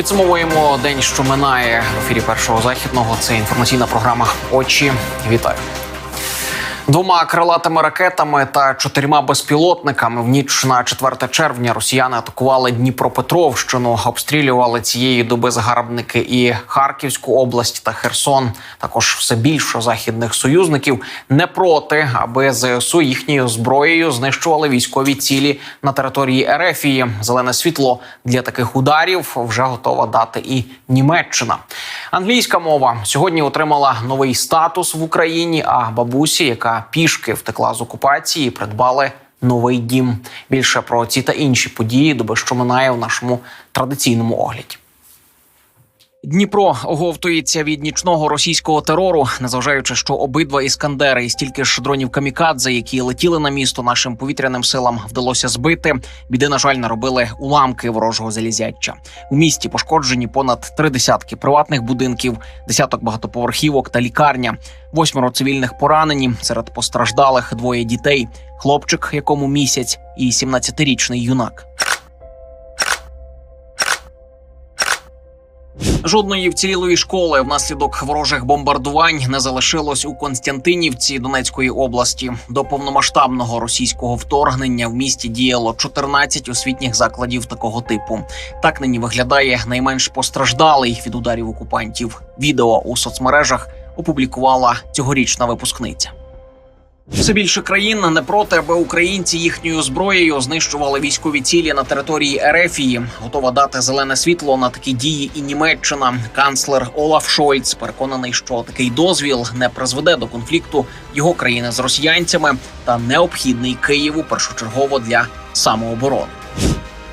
Підсумовуємо день, що минає в ефірі першого західного. Це інформаційна програма Очі. Вітаю. Двома крилатими ракетами та чотирма безпілотниками в ніч на 4 червня росіяни атакували Дніпропетровщину, обстрілювали цієї доби загарбники і Харківську область та Херсон. Також все більше західних союзників не проти, аби ЗСУ їхньою зброєю знищували військові цілі на території Ерефії. Зелене світло для таких ударів вже готова дати і Німеччина. Англійська мова сьогодні отримала новий статус в Україні. А бабусі, яка пішки втекла з окупації, придбали новий дім. Більше про ці та інші події, доби що минає в нашому традиційному огляді. Дніпро оговтується від нічного російського терору, незважаючи, що обидва іскандери і стільки ж дронів камікадзе, які летіли на місто нашим повітряним силам, вдалося збити. Біди, на жаль, наробили уламки ворожого залізяча. У місті пошкоджені понад три десятки приватних будинків, десяток багатоповерхівок та лікарня. Восьмеро цивільних поранені серед постраждалих двоє дітей, хлопчик, якому місяць, і 17-річний юнак. Жодної вцілілої школи внаслідок ворожих бомбардувань не залишилось у Константинівці Донецької області. До повномасштабного російського вторгнення в місті діяло 14 освітніх закладів такого типу. Так нині виглядає найменш постраждалий від ударів окупантів. Відео у соцмережах опублікувала цьогорічна випускниця. Все більше країн не проти, аби українці їхньою зброєю знищували військові цілі на території Ерефії. Готова дати зелене світло на такі дії і Німеччина. Канцлер Олаф Шольц переконаний, що такий дозвіл не призведе до конфлікту його країни з росіянцями та необхідний Києву першочергово для самооборони.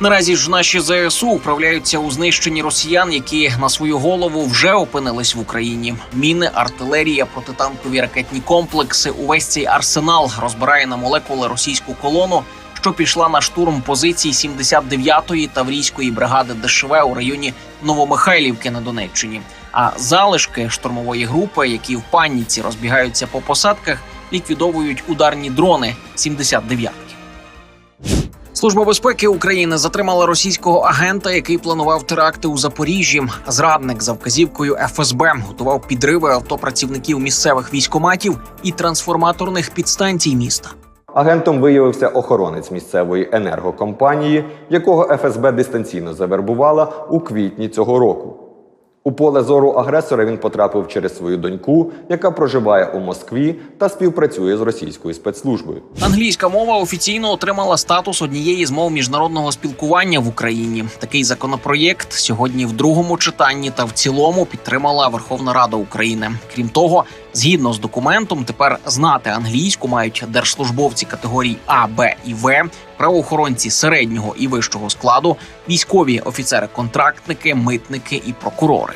Наразі ж наші ЗСУ вправляються у знищенні росіян, які на свою голову вже опинились в Україні. Міни, артилерія, протитанкові ракетні комплекси. Увесь цей арсенал розбирає на молекули російську колону, що пішла на штурм позицій 79-ї таврійської бригади ДШВ у районі Новомихайлівки на Донеччині. А залишки штурмової групи, які в паніці розбігаються по посадках, ліквідовують ударні дрони 79-ки. Служба безпеки України затримала російського агента, який планував теракти у Запоріжжі. Зрадник за вказівкою ФСБ готував підриви автопрацівників місцевих військоматів і трансформаторних підстанцій міста. Агентом виявився охоронець місцевої енергокомпанії, якого ФСБ дистанційно завербувала у квітні цього року. У поле зору агресора він потрапив через свою доньку, яка проживає у Москві та співпрацює з російською спецслужбою. Англійська мова офіційно отримала статус однієї з мов міжнародного спілкування в Україні. Такий законопроєкт сьогодні в другому читанні та в цілому підтримала Верховна Рада України. Крім того, згідно з документом, тепер знати англійську мають держслужбовці категорій А, Б і В, правоохоронці середнього і вищого складу, військові офіцери-контрактники, митники і прокурори.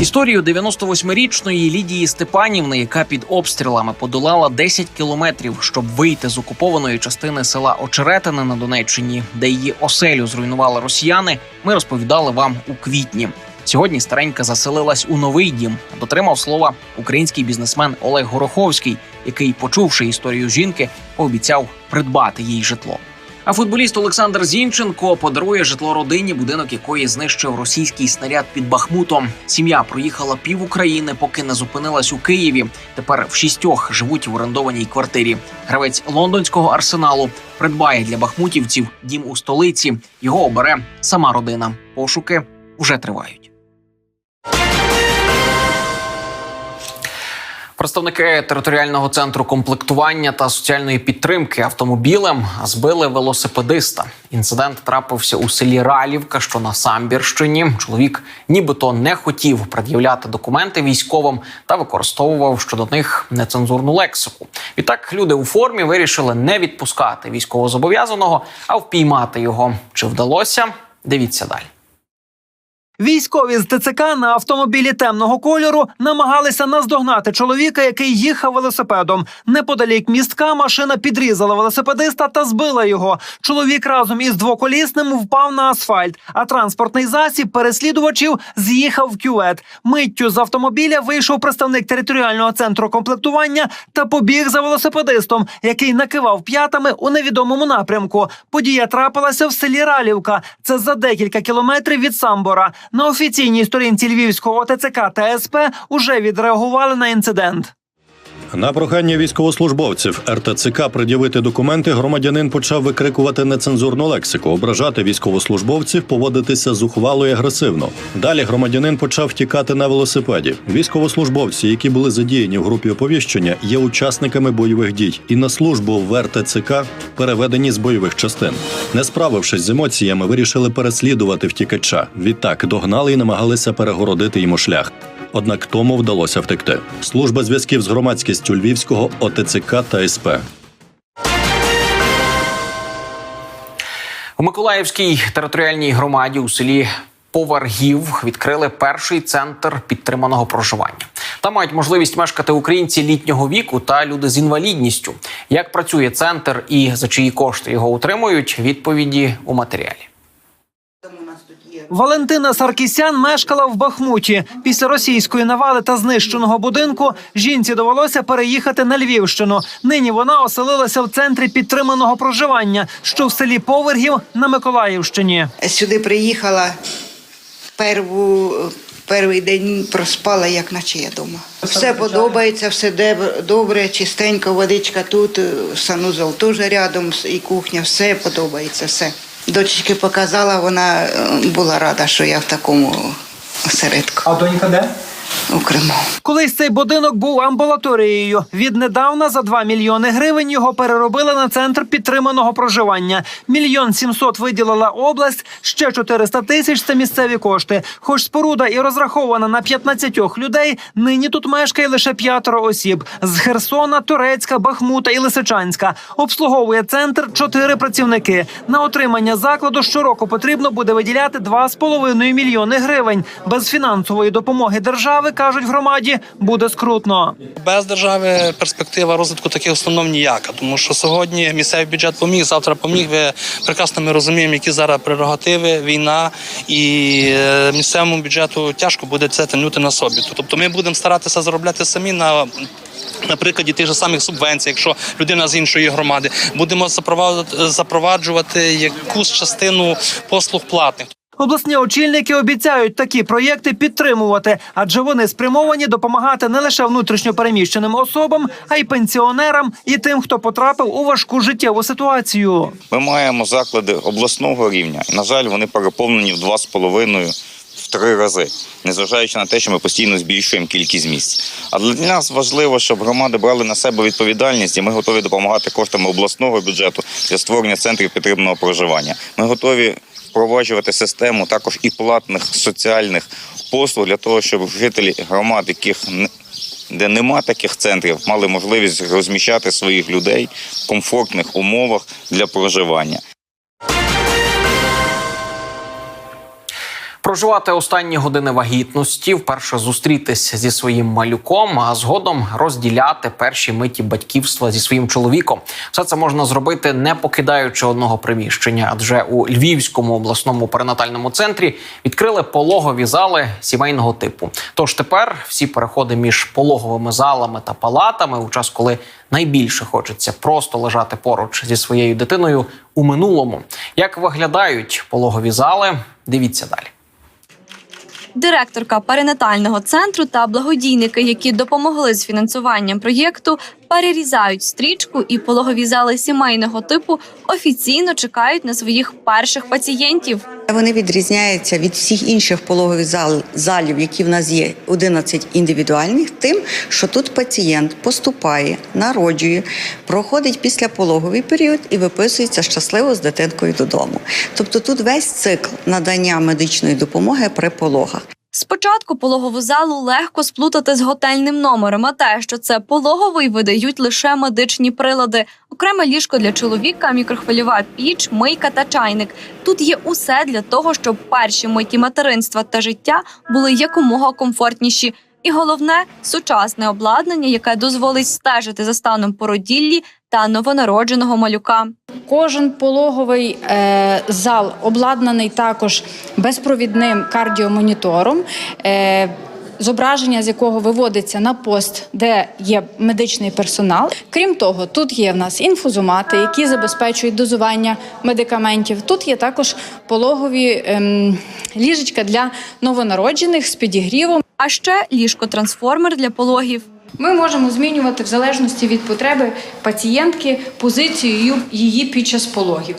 Історію 98-річної Лідії Степанівни, яка під обстрілами подолала 10 кілометрів, щоб вийти з окупованої частини села Очеретине на Донеччині, де її оселю зруйнували росіяни, ми розповідали вам у квітні. Сьогодні старенька заселилась у новий дім. Дотримав слова український бізнесмен Олег Гороховський, який, почувши історію жінки, пообіцяв придбати їй житло. А футболіст Олександр Зінченко подарує житло родині, будинок якої знищив російський снаряд під Бахмутом. Сім'я проїхала пів України, поки не зупинилась у Києві. Тепер в шістьох живуть в орендованій квартирі. Гравець лондонського арсеналу придбає для бахмутівців дім у столиці. Його обере сама родина. Пошуки вже тривають. Представники територіального центру комплектування та соціальної підтримки автомобілем збили велосипедиста. Інцидент трапився у селі Ралівка, що на Самбірщині. Чоловік нібито не хотів пред'являти документи військовим та використовував щодо них нецензурну лексику. Відтак люди у формі вирішили не відпускати військовозобов'язаного, а впіймати його. Чи вдалося? Дивіться далі. Військові з ТЦК на автомобілі темного кольору намагалися наздогнати чоловіка, який їхав велосипедом. Неподалік містка машина підрізала велосипедиста та збила його. Чоловік разом із двоколісним впав на асфальт, а транспортний засіб переслідувачів з'їхав в кювет. Миттю з автомобіля вийшов представник територіального центру комплектування та побіг за велосипедистом, який накивав п'ятами у невідомому напрямку. Подія трапилася в селі Ралівка. Це за декілька кілометрів від Самбора. На офіційній сторінці Львівського ОТЦК та СП уже відреагували на інцидент. На прохання військовослужбовців РТЦК пред'явити документи громадянин почав викрикувати нецензурну лексику, ображати військовослужбовців, поводитися зухвало і агресивно. Далі громадянин почав втікати на велосипеді. Військовослужбовці, які були задіяні в групі оповіщення, є учасниками бойових дій і на службу в РТЦК переведені з бойових частин. Не справившись з емоціями, вирішили переслідувати втікача. Відтак догнали і намагалися перегородити йому шлях. Однак тому вдалося втекти. Служба зв'язків з громадськістю Львівського ОТЦК та СП. У Миколаївській територіальній громаді у селі Поваргів відкрили перший центр підтриманого проживання. Там мають можливість мешкати українці літнього віку та люди з інвалідністю. Як працює центр і за чиї кошти його утримують? Відповіді у матеріалі. Валентина Саркісян мешкала в Бахмуті. Після російської навали та знищеного будинку жінці довелося переїхати на Львівщину. Нині вона оселилася в центрі підтриманого проживання, що в селі Повергів на Миколаївщині. Сюди приїхала перву, перший день проспала, як наче я дома. Все подобається, все добре, чистенько, водичка тут, санузел теж рядом і кухня, все подобається, все. Дочечки показала, вона е, була рада, що я в такому осередку. А донька де? У Криму. Колись цей будинок був амбулаторією. Віднедавна за 2 мільйони гривень його переробили на центр підтриманого проживання. Мільйон сімсот виділила область, ще 400 тисяч це місцеві кошти. Хоч споруда і розрахована на 15 людей, нині тут мешкає лише п'ятеро осіб з Херсона, Турецька, Бахмута і Лисичанська. Обслуговує центр чотири працівники. На отримання закладу щороку потрібно буде виділяти 2,5 мільйони гривень. Без фінансової допомоги держави кажуть в громаді буде скрутно. Без держави перспектива розвитку таких установ ніяка, тому що сьогодні місцевий бюджет поміг, завтра поміг. Ви прекрасно ми розуміємо, які зараз прерогативи, війна, і е, місцевому бюджету тяжко буде це тягнути на собі. Тобто ми будемо старатися заробляти самі на. На прикладі тих же самих субвенцій, якщо людина з іншої громади, будемо запроваджувати якусь частину послуг платних. Обласні очільники обіцяють такі проєкти підтримувати, адже вони спрямовані допомагати не лише внутрішньопереміщеним особам, а й пенсіонерам і тим, хто потрапив у важку життєву ситуацію. Ми маємо заклади обласного рівня. На жаль, вони переповнені в два з половиною. В три рази, незважаючи на те, що ми постійно збільшуємо кількість місць. А для нас важливо, щоб громади брали на себе відповідальність, і ми готові допомагати коштами обласного бюджету для створення центрів підтриманого проживання. Ми готові впроваджувати систему також і платних соціальних послуг для того, щоб жителі громад, яких де нема таких центрів, мали можливість розміщати своїх людей в комфортних умовах для проживання. Проживати останні години вагітності, вперше зустрітись зі своїм малюком, а згодом розділяти перші миті батьківства зі своїм чоловіком. Все це можна зробити не покидаючи одного приміщення, адже у Львівському обласному перинатальному центрі відкрили пологові зали сімейного типу. Тож тепер всі переходи між пологовими залами та палатами, у час, коли найбільше хочеться просто лежати поруч зі своєю дитиною у минулому. Як виглядають пологові зали? Дивіться далі. Директорка перинатального центру та благодійники, які допомогли з фінансуванням проєкту, перерізають стрічку і пологові зали сімейного типу офіційно чекають на своїх перших пацієнтів. Вони відрізняються від всіх інших пологових зал, залів, які в нас є 11 індивідуальних, тим, що тут пацієнт поступає, народжує, проходить післяпологовий період і виписується щасливо з дитинкою додому. Тобто тут весь цикл надання медичної допомоги при пологах. Спочатку пологову залу легко сплутати з готельним номером, а те, що це пологовий, видають лише медичні прилади. Окреме ліжко для чоловіка, мікрохвильова піч, мийка та чайник. Тут є усе для того, щоб перші миті материнства та життя були якомога комфортніші. І головне сучасне обладнання, яке дозволить стежити за станом породіллі та новонародженого малюка. Кожен пологовий е, зал обладнаний також безпровідним кардіомонітором. Е, зображення з якого виводиться на пост, де є медичний персонал. Крім того, тут є в нас інфузомати, які забезпечують дозування медикаментів. Тут є також пологові ем, ліжечка для новонароджених з підігрівом. А ще ліжко-трансформер для пологів. Ми можемо змінювати в залежності від потреби пацієнтки позицію її під час пологів.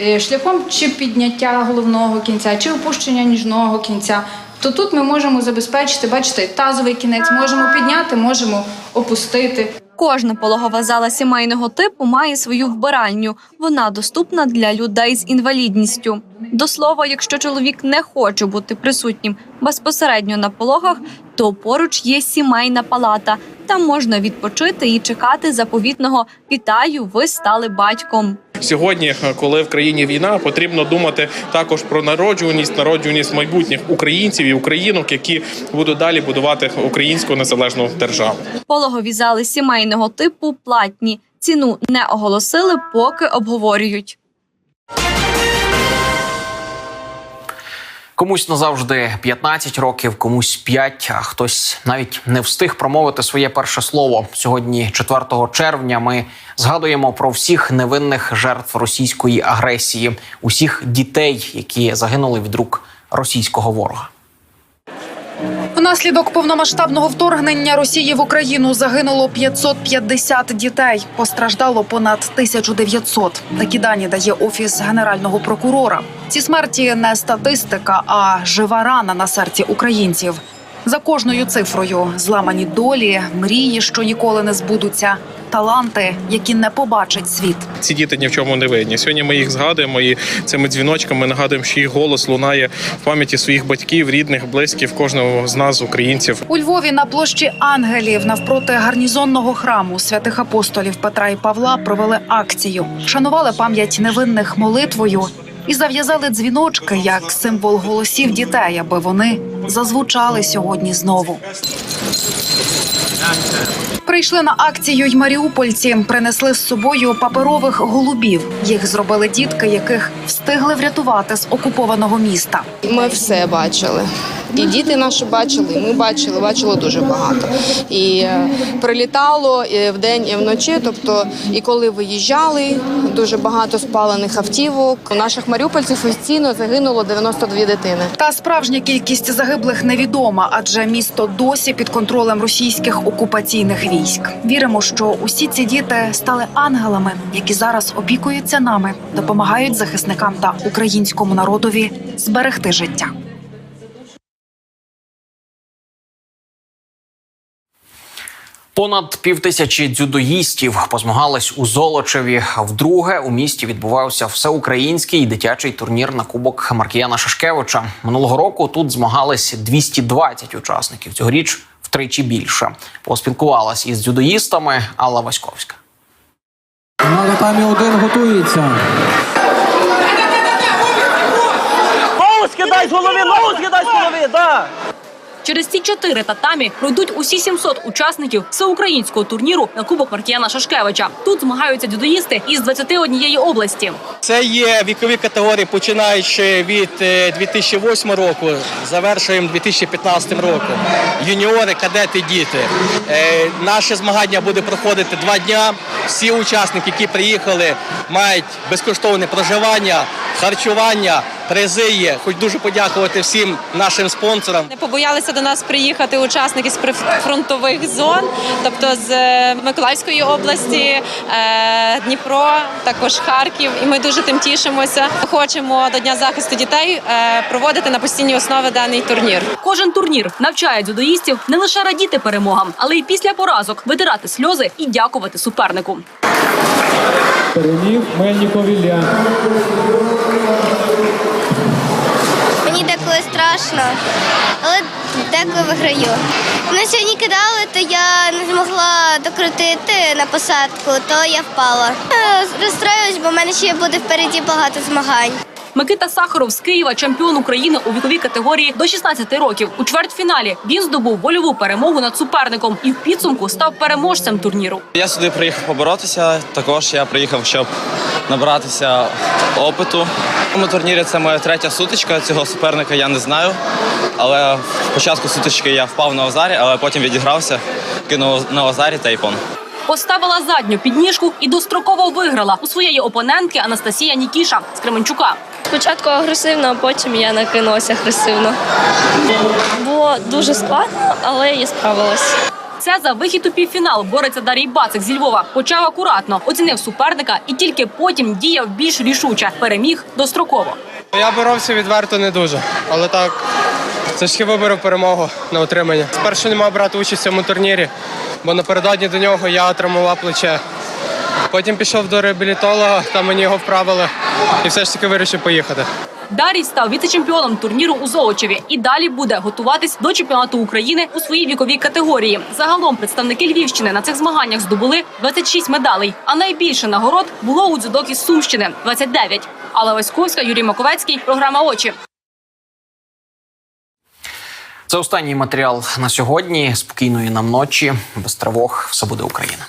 Е, Шляхом чи підняття головного кінця, чи опущення ніжного кінця. То тут ми можемо забезпечити, бачите, тазовий кінець можемо підняти, можемо опустити. Кожна пологова зала сімейного типу має свою вбиральню. Вона доступна для людей з інвалідністю. До слова, якщо чоловік не хоче бути присутнім безпосередньо на пологах, то поруч є сімейна палата. Там можна відпочити і чекати заповітного «Вітаю, ви стали батьком». Сьогодні, коли в країні війна, потрібно думати також про народжуваність, народжуваність майбутніх українців і українок, які будуть далі будувати українську незалежну державу. Пологові зали сімейного типу платні. Ціну не оголосили, поки обговорюють. Комусь назавжди 15 років, комусь 5, а хтось навіть не встиг промовити своє перше слово. Сьогодні, 4 червня, ми згадуємо про всіх невинних жертв російської агресії, усіх дітей, які загинули від рук російського ворога. Внаслідок повномасштабного вторгнення Росії в Україну загинуло 550 дітей. Постраждало понад 1900. Такі дані дає офіс генерального прокурора. Ці смерті не статистика, а жива рана на серці українців. За кожною цифрою зламані долі, мрії, що ніколи не збудуться, таланти, які не побачать світ. Ці діти ні в чому не винні. Сьогодні ми їх згадуємо і цими дзвіночками нагадуємо, що їх голос лунає в пам'яті своїх батьків, рідних, близьких, кожного з нас, українців. У Львові на площі Ангелів навпроти гарнізонного храму святих апостолів Петра і Павла провели акцію, шанували пам'ять невинних молитвою і зав'язали дзвіночки як символ голосів дітей, аби вони зазвучали сьогодні знову. Прийшли на акцію й маріупольці, принесли з собою паперових голубів. Їх зробили дітки, яких встигли врятувати з окупованого міста. Ми все бачили. І діти наші бачили, і ми бачили, бачили дуже багато. І е, прилітало і вдень, і вночі. Тобто, і коли виїжджали, дуже багато спалених автівок. У наших маріупольців офіційно загинуло 92 дитини. Та справжня кількість загиблих невідома, адже місто досі під контролем російських окупаційних військ. Віримо, що усі ці діти стали ангелами, які зараз опікуються нами, допомагають захисникам та українському народові зберегти життя. Понад півтисячі дзюдоїстів позмагались у Золочеві. Вдруге у місті відбувався всеукраїнський дитячий турнір на кубок Маркіяна Шашкевича. Минулого року тут змагались 220 учасників. Цьогоріч втричі більше. Поспілкувалась із дзюдоїстами Алла Васьковська. На татамі один готується. Ногу скидай з голови, ногу скидай з голови, да. Через ці чотири татамі пройдуть усі 700 учасників всеукраїнського турніру на Кубок Маркіяна Шашкевича. Тут змагаються дзюдоїсти із 21 області. Це є вікові категорії, починаючи від е, 2008 року, завершуємо 2015 роком. Юніори, кадети, діти. Е, Наше змагання буде проходити два дня. Всі учасники, які приїхали, мають безкоштовне проживання, харчування, призи є. Хоч дуже подякувати всім нашим спонсорам. Не побоялися до нас приїхати учасники з прифронтових зон, тобто з е, Миколаївської області, е, Дніпро, також Харків. І ми дуже тим тішимося. Хочемо до Дня захисту дітей е, проводити на постійній основі даний турнір. Кожен турнір навчає дзюдоїстів не лише радіти перемогам, але й після поразок витирати сльози і дякувати супернику. Переміг Мельніков Ілля. Мені деколи страшно, але деколи виграю. Мене сьогодні кидали, то я не змогла докрутити на посадку, то я впала. Розстроюсь, бо в мене ще буде впереді багато змагань. Микита Сахаров з Києва, чемпіон України у віковій категорії до 16 років. У чвертьфіналі він здобув вольову перемогу над суперником і в підсумку став переможцем турніру. Я сюди приїхав поборотися. Також я приїхав, щоб набратися опиту. Цьому турнірі це моя третя сутичка. Цього суперника я не знаю. Але в початку сутички я впав на озарі, але потім відігрався, кинув на озарі та тейпон. Поставила задню підніжку і достроково виграла у своєї опонентки Анастасія Нікіша з Кременчука. Спочатку агресивно, а потім я накинулася агресивно. Було дуже складно, але я справилась. Це за вихід у півфінал бореться Дарій Бацик зі Львова. Почав акуратно, оцінив суперника і тільки потім діяв більш рішуче. Переміг достроково. Я боровся відверто не дуже, але так це ж виборов перемогу на отримання. Спершу не мав брати участь в цьому турнірі, бо напередодні до нього я травмував плече. Потім пішов до реабілітолога, там мені його вправили і все ж таки вирішив поїхати. Дарій став віце-чемпіоном турніру у Золочеві і далі буде готуватись до чемпіонату України у своїй віковій категорії. Загалом представники Львівщини на цих змаганнях здобули 26 медалей. А найбільше нагород було у дзюдокі з Сумщини 29. Алла Васьковська, Юрій Маковецький. Програма очі. Це останній матеріал на сьогодні. Спокійної нам ночі, без тривог. Все буде Україна.